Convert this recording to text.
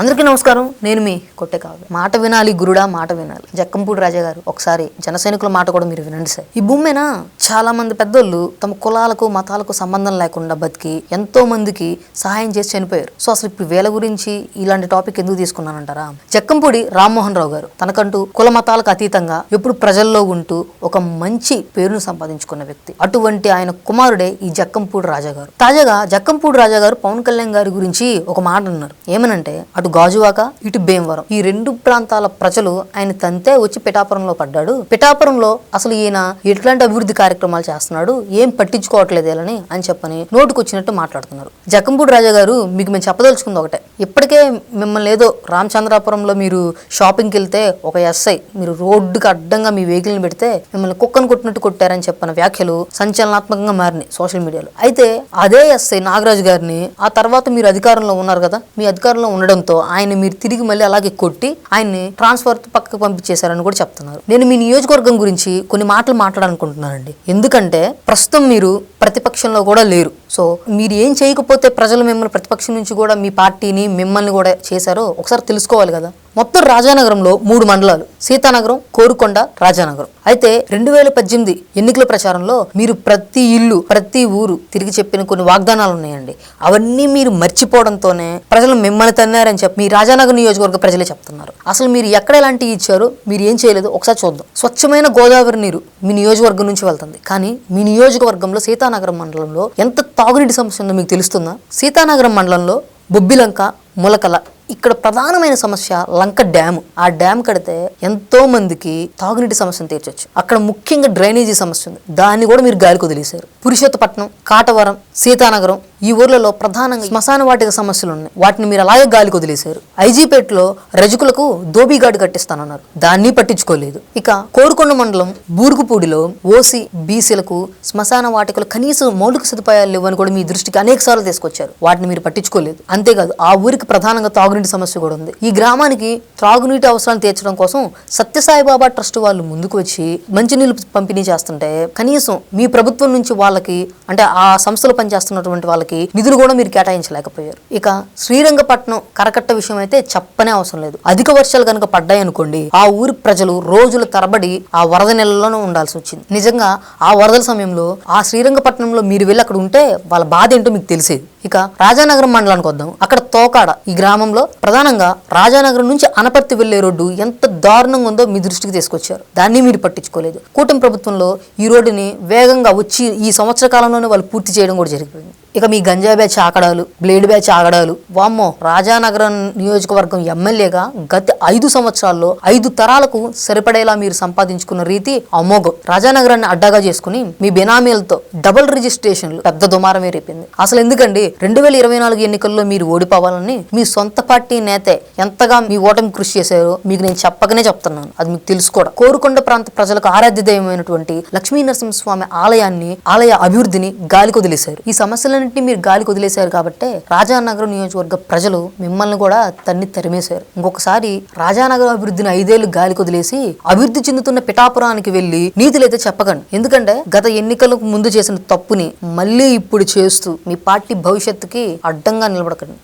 అందరికీ నమస్కారం. నేను మీ కొట్టే కాదు మాట వినాలి గురుడా మాట వినాలి. జక్కంపూడి రాజా గారు ఒకసారి జన సైనికుల మాట కూడా మీరు వినండి సార్. ఈ భూమి మీద చాలా మంది పెద్దోళ్ళు తమ కులాలకు మతాలకు సంబంధం లేకుండా బతికి ఎంతో మందికి సహాయం చేసి చనిపోయారు. సో అసలు ఇప్పుడు వీళ్ళ గురించి ఇలాంటి టాపిక్ ఎందుకు తీసుకున్నానంటారా? జక్కంపూడి రామ్మోహన్ రావు గారు తనకంటూ కుల మతాలకు అతీతంగా ఎప్పుడు ప్రజల్లో ఉంటూ ఒక మంచి పేరును సంపాదించుకున్న వ్యక్తి. అటువంటి ఆయన కుమారుడే ఈ జక్కంపూడి రాజా గారు. తాజాగా జక్కంపూడి రాజా గారు పవన్ కళ్యాణ్ గారి గురించి ఒక మాట అన్నారు. ఏమనంటే అటు గాజువాక ఇటు భీమవరం. ఈ రెండు ప్రాంతాల ప్రజలు ఆయన తంతే వచ్చి పిఠాపురంలో పడ్డాడు. పిఠాపురంలో అసలు ఈయన ఎట్లాంటి అభివృద్ధి కార్యక్రమాలు చేస్తున్నాడు? ఏం పట్టించుకోవట్లేదు అని చెప్పని నోటుకొచ్చినట్టు మాట్లాడుతున్నారు. జకంపూడి రాజా గారు మీకు మేము చెప్పదలుచుకుంది ఒకటే. ఇప్పటికే మిమ్మల్ని ఏదో రామచంద్రాపురంలో మీరు షాపింగ్కి వెళ్తే ఒక ఎస్ఐ మీరు రోడ్డుకి అడ్డంగా మీ వెహికల్ని పెడితే మిమ్మల్ని కుక్కను కొట్టినట్టు కొట్టారని చెప్పిన వ్యాఖ్యలు సంచలనాత్మకంగా మారినాయి సోషల్ మీడియాలో. అయితే అదే ఎస్ఐ నాగరాజు గారిని ఆ తర్వాత మీరు అధికారంలో ఉన్నారు కదా మీ అధికారంలో ఉండడంతో ఆయన మీరు తిరిగి మళ్ళీ అలాగే కొట్టి ఆయన్ని ట్రాన్స్ఫర్ పక్కకు పంపించేశారని కూడా చెప్తున్నారు. నేను మీ నియోజకవర్గం గురించి కొన్ని మాటలు మాట్లాడాలనుకుంటున్నానండి. ఎందుకంటే ప్రస్తుతం మీరు ప్రతిపక్షంలో కూడా లేరు. సో మీరు ఏం చేయకపోతే ప్రజలు మిమ్మల్ని ప్రతిపక్షం నుంచి కూడా మీ పార్టీని మిమ్మల్ని కూడా చేశారో ఒకసారి తెలుసుకోవాలి కదా. మొత్తం రాజానగరంలో మూడు మండలాలు సీతానగరం కోరుకొండ రాజానగరం. అయితే రెండు వేల పద్దెనిమిది ఎన్నికల ప్రచారంలో మీరు ప్రతి ఇల్లు ప్రతి ఊరు తిరిగి చెప్పిన కొన్ని వాగ్దానాలు ఉన్నాయండి. అవన్నీ మీరు మర్చిపోవడంతోనే ప్రజలు మిమ్మల్ని తన్నారని చెప్పి మీ రాజానగర్ నియోజకవర్గ ప్రజలే చెప్తున్నారు. అసలు మీరు ఎక్కడ ఎలాంటివి ఇచ్చారో మీరు ఏం చేయలేదు ఒకసారి చూద్దాం. స్వచ్ఛమైన గోదావరి నీరు మీ నియోజకవర్గం నుంచి వెళ్తుంది. కానీ మీ నియోజకవర్గంలో సీతానగరం మండలంలో ఎంత తాగునీటి సమస్య ఉందో మీకు తెలుస్తుందా? సీతానగరం మండలంలో బొబ్బిలంక ములకల ఇక్కడ ప్రధానమైన సమస్య లంక డ్యామ్. ఆ డ్యామ్ కడితే ఎంతో మందికి తాగునీటి సమస్యను తీర్చొచ్చు. అక్కడ ముఖ్యంగా డ్రైనేజీ సమస్య ఉంది. దాన్ని కూడా మీరు గాలికి వదిలేశారు. పురుషోత్తపట్నం కాటవరం సీతానగరం ఈ ఊర్లలో ప్రధానంగా శ్మశాన వాటిక సమస్యలు ఉన్నాయి. వాటిని మీరు అలాగే గాలికి వదిలేశారు. ఐజీపేటలో రజకులకు దోబీగాడు కట్టిస్తానన్నారు. దాన్ని పట్టించుకోలేదు. ఇక కోరుకొండ మండలం బూరుగుపూడిలో ఓసీ బీసీలకు శ్మశాన వాటికలు కనీసం మౌలిక సదుపాయాలు లేవని కూడా మీ దృష్టికి అనేక సార్లు తీసుకొచ్చారు. వాటిని మీరు పట్టించుకోలేదు. అంతేకాదు ఆ ఊరికి ప్రధానంగా తాగునీటి సమస్య కూడా ఉంది. ఈ గ్రామానికి త్రాగునీటి అవసరాలు తీర్చడం కోసం సత్యసాయిబాబా ట్రస్ట్ వాళ్ళు ముందుకు వచ్చి మంచినీళ్ళు పంపిణీ చేస్తుంటే కనీసం మీ ప్రభుత్వం నుంచి వాళ్ళకి అంటే ఆ సంస్థలు పనిచేస్తున్నటువంటి వాళ్ళకి నిధులు కూడా మీరు కేటాయించలేకపోయారు. ఇక శ్రీరంగపట్నం కరకట్ట విషయం అయితే చెప్పనే అవసరం లేదు. అధిక వర్షాలు కనుక పడ్డాయనుకోండి ఆ ఊరి ప్రజలు రోజుల తరబడి ఆ వరద నెలలోనే ఉండాల్సి వచ్చింది. నిజంగా ఆ వరదల సమయంలో ఆ శ్రీరంగపట్నంలో మీరు వెళ్ళి అక్కడ ఉంటే వాళ్ళ బాధ ఏంటో మీకు తెలిసేది. ఇక రాజానగరం మండలానికి వద్దాం. అక్కడ తోకాడ ఈ గ్రామంలో ప్రధానంగా రాజానగరం నుంచి అనపర్తి వెళ్ళే రోడ్డు ఎంత దారుణంగా ఉందో మీ దృష్టికి తీసుకొచ్చారు. దాన్ని మీరు పట్టించుకోలేదు. కూటమి ప్రభుత్వంలో ఈ రోడ్డుని వేగంగా వచ్చి ఈ సంవత్సర కాలంలోనే వాళ్ళు పూర్తి చేయడం కూడా జరిగిపోయింది. ఇక మీ గంజా బ్యాచ్ ఆకడాలు బ్లేడ్ బ్యాచ్ ఆగడాలు. వామ్మో రాజానగరం నియోజకవర్గం ఎమ్మెల్యేగా గత ఐదు సంవత్సరాల్లో ఐదు తరాలకు సరిపడేలా మీరు సంపాదించుకున్న రీతి అమోఘం. రాజానగరాన్ని అడ్డాగా చేసుకుని మీ బినామీలతో డబుల్ రిజిస్ట్రేషన్లు పెద్ద దుమారమే రేపింది అసలు ఎందుకండి? రెండు వేల ఇరవై నాలుగు ఎన్నికల్లో మీరు ఓడిపోవాలని మీ సొంత పార్టీ నేతే ఎంతగా మీ ఓటమి కృషి చేశారో మీకు నేను చెప్పకనే చెప్తున్నాను. అది మీకు తెలుసుకోవడం కోరుకొండ ప్రాంత ప్రజలకు ఆరాధ్య దైవమైనటువంటి లక్ష్మీ నరసింహస్వామి ఆలయాన్ని ఆలయ అభివృద్ధిని గాలికి వదిలేశారు ఈ సమస్యలన్నింటినీ మీరు గాలికి వదిలేశారు కాబట్టి రాజానగరం నియోజకవర్గ ప్రజలు మిమ్మల్ని కూడా తన్ని తరిమేశారు. ఇంకొకసారి రాజానగరం అభివృద్ధిని ఐదేళ్ళు గాలికి వదిలేసి అభివృద్ధి చెందుతున్న పిఠాపురానికి వెళ్ళి నీతులైతే చెప్పకండి. ఎందుకంటే గత ఎన్నికలకు ముందు చేసిన తప్పుని మళ్ళీ ఇప్పుడు చేస్తూ మీ పార్టీ భవిష్యత్తుకి అడ్డంగా నిలబడకండి.